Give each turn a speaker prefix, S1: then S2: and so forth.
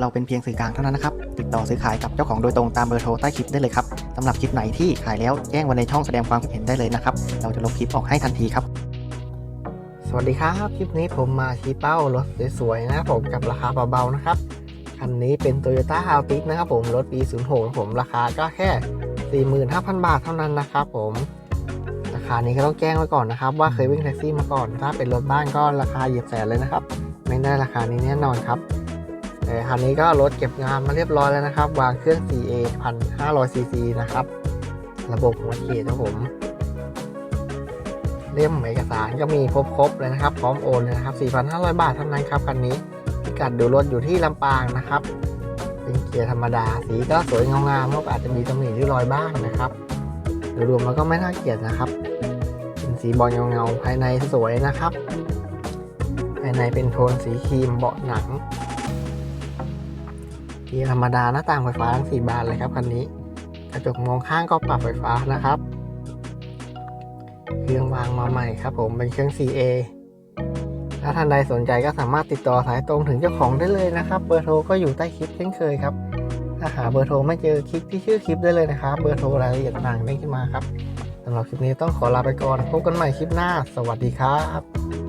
S1: เราเป็นเพียงสื่อกลางเท่านั้นนะครับ ติดต่อซื้อขายกับเจ้าของโดยตรงตามเบอร์โทรใต้คลิปได้เลยครับสำหรับคลิปไหนที่ขายแล้วแจ้งไว้ในช่องแสดงความคิดเห็นได้เลยนะครับ เราจะลบคลิปออกให้ทันทีครับ สวัสดีครับ คลิปนี้ผมมาชี้เป้ารถสวยๆนะผมกับราคาเบาๆนะครับ คันนี้เป็น Toyota a l t i s นะครับผมรถปี06ผมราคาก็แค่ 45,000 บาทเท่านั้นนะครับผมราคานี้ก็ต้องแจ้งไว้ก่อนนะครับ ว่าเคยวิ่งแท็กซี่มาก่อน ถ้าเป็นรถบ้านก็ราคาเหยียบแสนเลยนะครับ ไม่ได้ราคานี้แน่นอนครับ คันนี้ก็รถเก็บงานมาเรียบร้อยแล้วนะครับ วางเครื่อง CA 1,500 cc นะครับ ระบบหัวฉีดครับผมเล่มเอกสารก็มีครบๆเลยนะครับ พร้อมโอนเลยนะครับ 4,500 บาทเท่านั้นครับคันนี้พิกัดดูรถอยู่ที่ลำปางนะครับ เป็นเกียร์ธรรมดา สีก็สวยงามๆครับอาจจะมีตำหนิริ้วรอยบ้างนะครับโดยรวมแล้วก็ไม่น่าเกลียดนะครับ เป็นสีบอลเงาๆภายในสวยนะครับ ภายในเป็นโทนสีครีมเบาะหนัง เกียร์ธรรมดาหน้าต่างไฟฟ้าทั้งสี่บานเลยครับคันนี้ กระจกมองข้างก็ปรับไฟฟ้านะครับ เครื่องวางมาใหม่ครับผมเป็นเครื่อง CA ถ้าท่านใดสนใจก็สามารถติดต่อสายตรงถึงเจ้าของได้เลยนะครับ เบอร์โทรก็อยู่ใต้คลิปเช่นเคยครับ ถ้าหาเบอร์โทรไม่เจอคลิกที่ชื่อคลิปได้เลยนะครับ เบอร์โทรรายละเอียดต่างๆได้ขึ้นมาครับสำหรับคลิปนี้ต้องขอลาไปก่อนพบกันใหม่คลิปหน้า สวัสดีครับ